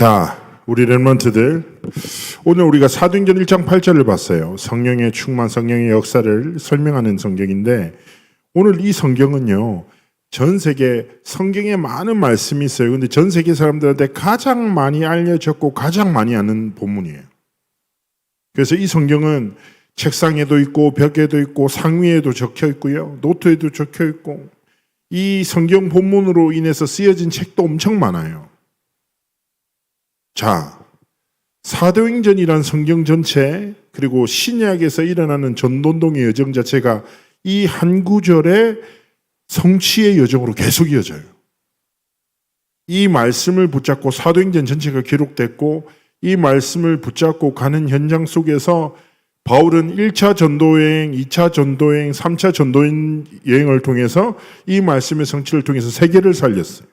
자, 우리 렘런트들 오늘 우리가 사도행전 1장 8절을 봤어요. 성령의 충만, 성령의 역사를 설명하는 성경인데 오늘 이 성경은요. 전 세계 성경에 많은 말씀이 있어요. 근데 전 세계 사람들한테 가장 많이 알려졌고 가장 많이 아는 본문이에요. 그래서 이 성경은 책상에도 있고 벽에도 있고 상위에도 적혀 있고요. 노트에도 적혀 있고 이 성경 본문으로 인해서 쓰여진 책도 엄청 많아요. 자, 사도행전이란 성경 전체 그리고 신약에서 일어나는 전돈동의 여정 자체가 이 한 구절의 성취의 여정으로 계속 이어져요. 이 말씀을 붙잡고 사도행전 전체가 기록됐고 이 말씀을 붙잡고 가는 현장 속에서 바울은 1차 전도여행, 2차 전도여행, 3차 전도여행을 통해서 이 말씀의 성취를 통해서 세계를 살렸어요.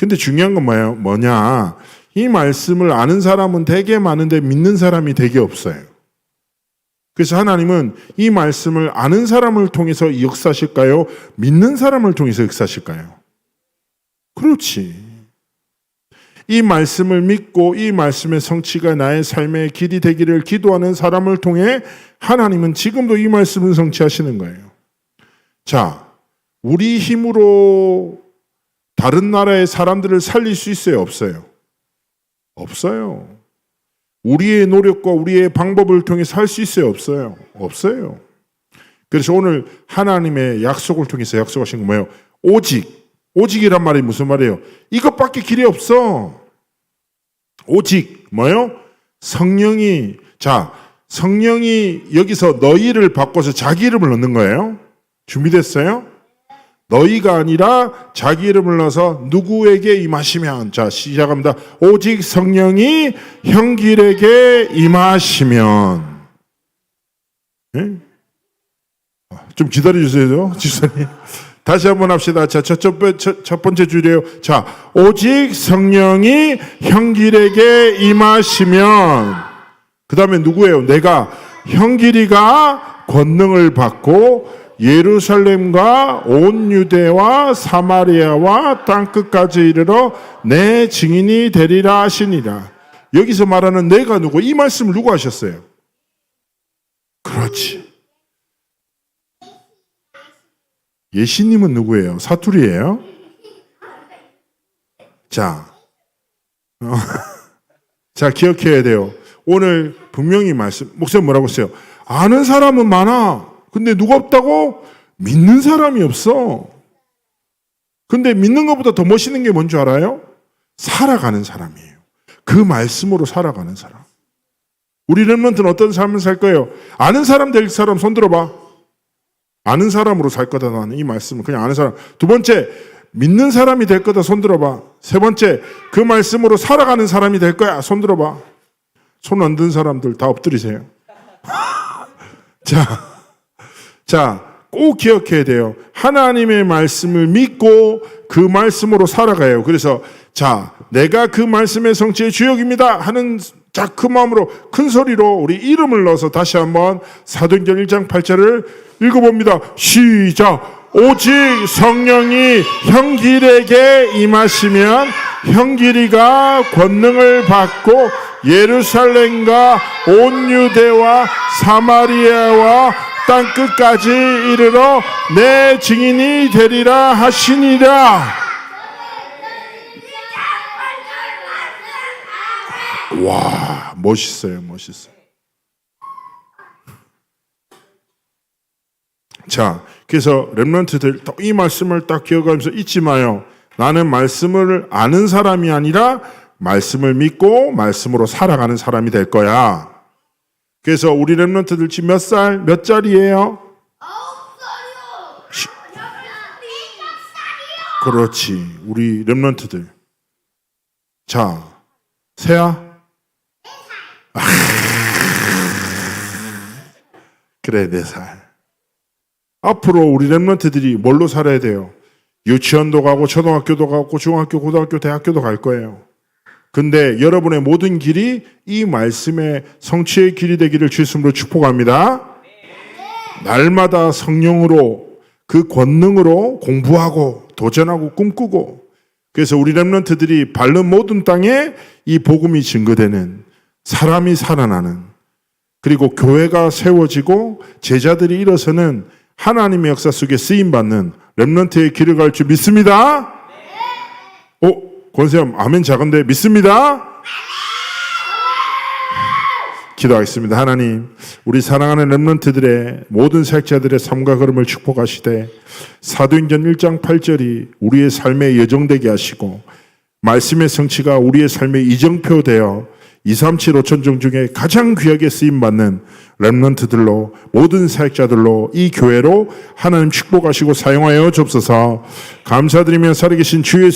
근데 중요한 건 뭐야? 뭐냐? 이 말씀을 아는 사람은 되게 많은데 믿는 사람이 되게 없어요. 그래서 하나님은 이 말씀을 아는 사람을 통해서 역사하실까요? 믿는 사람을 통해서 역사하실까요? 그렇지. 이 말씀을 믿고 이 말씀의 성취가 나의 삶의 길이 되기를 기도하는 사람을 통해 하나님은 지금도 이 말씀을 성취하시는 거예요. 자, 우리 힘으로 다른 나라의 사람들을 살릴 수 있어요? 없어요? 없어요. 우리의 노력과 우리의 방법을 통해서 할수 있어요? 없어요? 없어요. 그래서 오늘 하나님의 약속을 통해서 약속하신 건 뭐예요? 오직, 오직이란 말이 무슨 말이에요? 이것밖에 길이 없어. 오직, 뭐요? 성령이, 자, 성령이 여기서 너희를 바꿔서 자기 이름을 넣는 거예요. 준비됐어요? 너희가 아니라 자기 이름을 넣어서 누구에게 임하시면 자 시작합니다. 오직 성령이 형길에게 임하시면 예? 아, 좀 기다려 주세요, 지사님. 다시 한번 합시다. 자, 첫, 첫, 첫, 첫 번째 줄이에요. 자, 오직 성령이 형길에게 임하시면 그 다음에 누구예요? 내가 형길이가 권능을 받고 예루살렘과 온 유대와 사마리아와 땅 끝까지 이르러 내 증인이 되리라 하시니라. 여기서 말하는 내가 누구? 이 말씀을 누구 하셨어요? 그렇지. 예시님은 누구예요? 사투리예요? 자, 어, 자 기억해야 돼요. 오늘 분명히 말씀 목사님 뭐라고 했어요? 아는 사람은 많아. 근데 누가 없다고? 믿는 사람이 없어. 근데 믿는 것보다 더 멋있는 게 뭔지 알아요? 살아가는 사람이에요. 그 말씀으로 살아가는 사람. 우리 렘런트는 어떤 삶을 살 거예요? 아는 사람 될 사람 손 들어봐. 아는 사람으로 살 거다 나는 이 말씀을 그냥 아는 사람. 두 번째 믿는 사람이 될 거다 손 들어봐. 세 번째 그 말씀으로 살아가는 사람이 될 거야 손 들어봐. 손 안 든 사람들 다 엎드리세요. 자. 자, 꼭 기억해야 돼요. 하나님의 말씀을 믿고 그 말씀으로 살아가요. 그래서 자, 내가 그 말씀의 성취의 주역입니다 하는 자, 그 마음으로 큰 소리로 우리 이름을 넣어서 다시 한번 사도행전 1장 8절을 읽어봅니다. 시작. 오직 성령이 형길에게 임하시면 형길이가 권능을 받고 예루살렘과 온 유대와 사마리아와 땅 끝까지 이르러 내 증인이 되리라 하시니라. 와, 멋있어요, 멋있어요. 자, 그래서 렘런트들 이 말씀을 딱 기억하면서 잊지 마요. 나는 말씀을 아는 사람이 아니라 말씀을 믿고 말씀으로 살아가는 사람이 될 거야. 그래서 우리 랩런트들 지금 몇 살, 몇 살이에요? 시- 그렇지. 우리 랩런트들. 자, 세야? 아, 그래, 네 살. 앞으로 우리 랩런트들이 뭘로 살아야 돼요? 유치원도 가고, 초등학교도 가고, 중학교, 고등학교, 대학교도 갈 거예요. 근데 여러분의 모든 길이 이 말씀의 성취의 길이 되기를 주님으로 축복합니다. 날마다 성령으로 그 권능으로 공부하고 도전하고 꿈꾸고 그래서 우리 렘런트들이 밟는 모든 땅에 이 복음이 증거되는 사람이 살아나는 그리고 교회가 세워지고 제자들이 일어서는 하나님의 역사 속에 쓰임 받는 렘런트의 길을 갈 줄 믿습니다. 어, 권세ям 아멘 작은데 믿습니다. 기도하겠습니다. 하나님, 우리 사랑하는 렘런트들의 모든 사역자들의 삶과 걸음을 축복하시되 사도행전 1장 8절이 우리의 삶에 여정되게 하시고 말씀의 성취가 우리의 삶에 이정표 되어 237 5천 종 중에 가장 귀하게 쓰임 받는 렘넌트들로 모든 사역자들로 이 교회로 하나님 축복하시고 사용하여 주옵소서 감사드리며 살아계신 주 예수